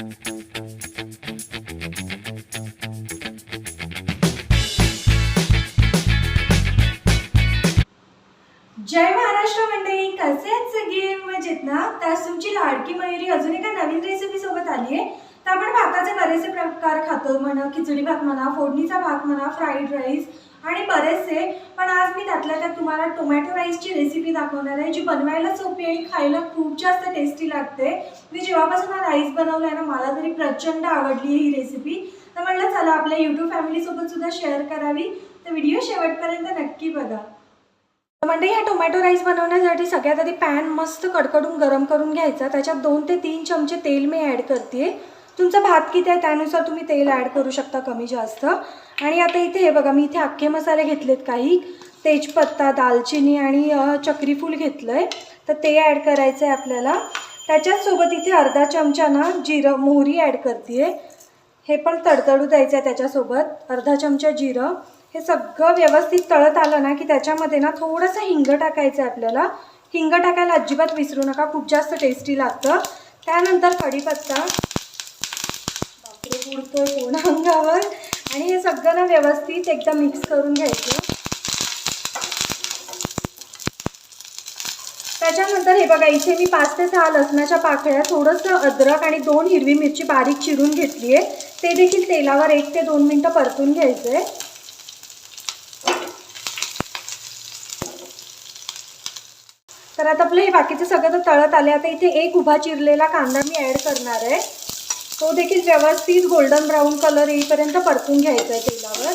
जय महाराष्ट्र मंडळी. कसे आहेत सगळे? मजेत ना? तर तुमची लाडकी मयुरी अजून एका नवीन रेसिपी सोबत आली आहे. तर आपण भाताचे बरेचसे प्रकार खातो म्हणा खिचडी भात म्हणा फोडणीचा भात म्हणा फ्राईड राईस आणि बरेचसे. पण आज मी त्यातल्या त्यात तुम्हाला टोमॅटो राईसची रेसिपी दाखवणार आहे जी बनवायला सोपी आणि खायला खूप जास्त टेस्टी लागते. मी जेव्हापासून हा राईस बनवला आहे ना मला तरी प्रचंड आवडली ही रेसिपी तर म्हटलं चला आपल्या यूट्यूब फॅमिलीसोबत सुद्धा शेअर करावी. तर व्हिडिओ शेवटपर्यंत नक्की बघा. म्हणजे ह्या टोमॅटो राईस बनवण्यासाठी सगळ्यात आधी पॅन मस्त कडकडून गरम करून घ्यायचा. त्याच्यात दोन ते तीन चमचे तेल मी ॲड करते तुमचा भात किती आहे त्यानुसार तुम्ही तेल ॲड करू शकता कमी जास्त. आणि आता इथे हे बघा मी इथे अख्खे मसाले घेतलेत काही. तेजपत्ता दालचिनी आणि चक्रीफूल घेतलं आहे तर ते ॲड करायचं आहे आपल्याला. त्याच्याचसोबत इथे अर्धा चमचा ना जिरं मोहरी ॲड करते हे पण तडतडू द्यायचं आहे त्याच्यासोबत. अर्धा चमचा जिरं. हे सगळं व्यवस्थित तळत आलं ना की त्याच्यामध्ये ना थोडंसं हिंग टाकायचं आहे आपल्याला. हिंग टाकायला अजिबात विसरू नका खूप जास्त टेस्टी लागतं. त्यानंतर कढीपत्ता. उडतोय पूर्ण अंगावर आणि हे सगळं ना व्यवस्थित एकदम मिक्स करून घ्यायचं. त्याच्यानंतर हे बघा इथे मी पाच ते सहा लसणाच्या पाकळ्या थोडंसं अद्रक आणि दोन हिरवी मिरची बारीक चिरून घेतली आहे ते देखील तेलावर एक ते दोन मिनटं परतून घ्यायचं आहे तर आता आपलं हे बाकीचं सगळं तर तळत आले आता इथे एक उभा चिरलेला कांदा मी ॲड करणार आहे. तो देखील व्यवस्थित गोल्डन ब्राऊन कलर येईपर्यंत परतून घ्यायचा आहे तेलावर.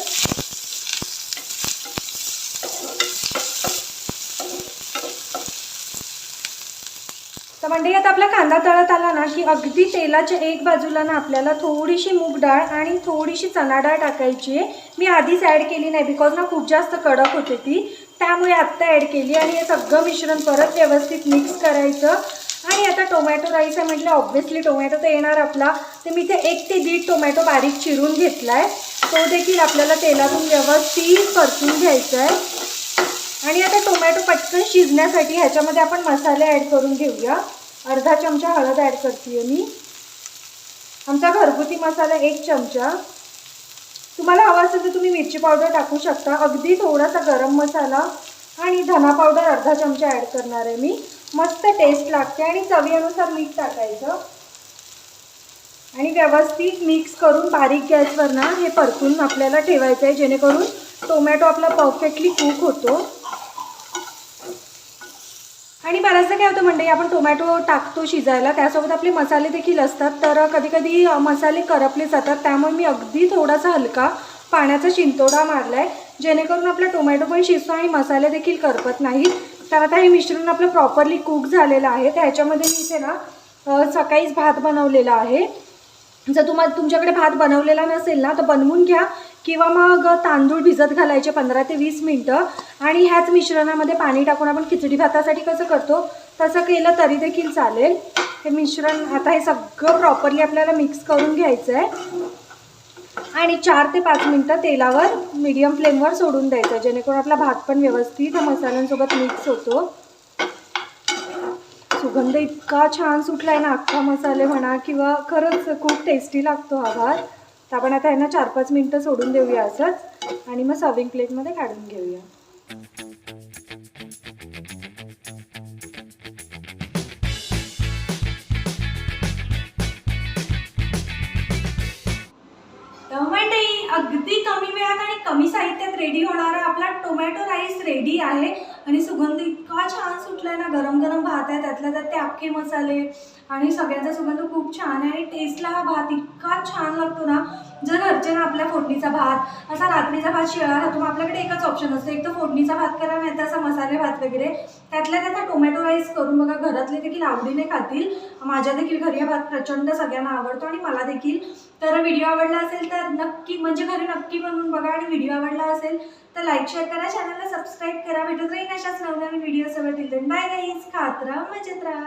तर म्हणजे आता आपला कांदा तळत आला ना की अगदी तेलाच्या एक बाजूला ना आपल्याला थोडीशी मूग डाळ आणि थोडीशी चणा डाळ टाकायची आहे. मी आधीच ॲड केली नाही बिकॉज ना खूप जास्त कडक होते ती. त्यामुळे आत्ता ॲड केली आणि हे सगळं मिश्रण परत व्यवस्थित मिक्स करायचं. आणि आता टोमॅटो राईस आहे म्हटलं ऑब्व्हियसली टोमॅटो तर येणार आपला. तर मी इथे एक ते दीड टोमॅटो बारीक चिरून घेतला आहे तो देखील आपल्याला तेलातून व्यवस्थित परतून घ्यायचा आहे. आणि आता टोमॅटो पटकन शिजण्यासाठी ह्याच्यामध्ये आपण मसाले ॲड करून घेऊया. अर्धा चमचा हळद ॲड करते मी. आमचा घरगुती मसाला एक चमचा. तुम्हाला हवा असेल तर तुम्ही मिरची पावडर टाकू शकता. अगदी थोडासा गरम मसाला आणि धना पावडर अर्धा चमचा ॲड करणार आहे मी. मस्त टेस्ट लागते आणि चवीनुसार मीठ टाकायचं. आणि व्यवस्थित मिक्स करून बारीक गॅसवर ना हे परतून आपल्याला ठेवायचं आहे जेणेकरून टोमॅटो आपला परफेक्टली कुक होतो. आणि बऱ्याचदा काय होतं म्हणजे आपण टोमॅटो टाकतो शिजायला त्यासोबत आपले मसाले देखील असतात. तर कधी कधी मसाले करपले जातात त्यामुळे मी अगदी थोडासा हलका पाण्याचा शिंतोडा मारला आहे जेणेकरून आपला टोमॅटो पण शिजतो आणि मसाले देखील करपत नाहीत. तर आता हे मिश्रण आपलं प्रॉपरली कुक झालेलं आहे. तर ह्याच्यामध्ये मी इथे ना सकाळीच भात बनवलेला आहे. जर तुम्हाला तुमच्याकडे भात बनवलेला नसेल ना तर बनवून घ्या. किंवा मग तांदूळ भिजत घालायचे पंधरा ते वीस मिनटं. आणि ह्याच मिश्रणामध्ये पाणी टाकून आपण खिचडी भातासाठी कसं करतो तसं केलं तरी देखील चालेल. हे मिश्रण आता हे सगळं प्रॉपरली आपल्याला मिक्स करून घ्यायचं आहे आणि चार ते पाच मिनटं तेलावर मीडियम फ्लेमवर सोडून द्यायचं. जेणेकरून आपला भात पण व्यवस्थित मसाल्यांसोबत मिक्स होतो. सुगंध इतका छान सुटला आहे ना अख्खा मसाले म्हणा किंवा खरंच खूप टेस्टी लागतो हा भात. तर आपण आता ह्यांना चार पाच मिनटं सोडून देऊया असंच. आणि मग सर्विंग प्लेटमध्ये काढून घेऊया. अगदी कमी वेळात आणि कमी साहित्यात रेडी होणारा आपला टोमॅटो राईस रेडी आहे. आणि सुगंधी हा छान सुटलाय ना गरम गरम भात आहे त्यातल्या त्यात ते अख्खे मसाले आणि सगळ्यांचा सुगंध खूप छान आहे आणि टेस्टला हा भात इतका छान लागतो ना जर घरचे ना आपल्या फोडणीचा भात असा रात्रीचा भात शिळा राहतो मग आपल्याकडे एकच ऑप्शन असतो एक तर फोडणीचा भात करा नाही तर असा मसाले भात वगैरे. त्यातल्या त्यात टोमॅटो राईस करून बघा घरातले देखील आवडीने खातील. माझ्या देखील घरी हा भात प्रचंड सगळ्यांना आवडतो आणि मला देखील. तर व्हिडिओ आवडला असेल तर नक्की म्हणजे घरी नक्की बनवून बघा आणि व्हिडिओ आवडला असेल तर लाईक शेअर करा चॅनलला सबस्क्राईब करा. भेटत राहील अशाच नवनवीन व्हिडिओ सगळं बाय नाही खात राहा मजेत राहा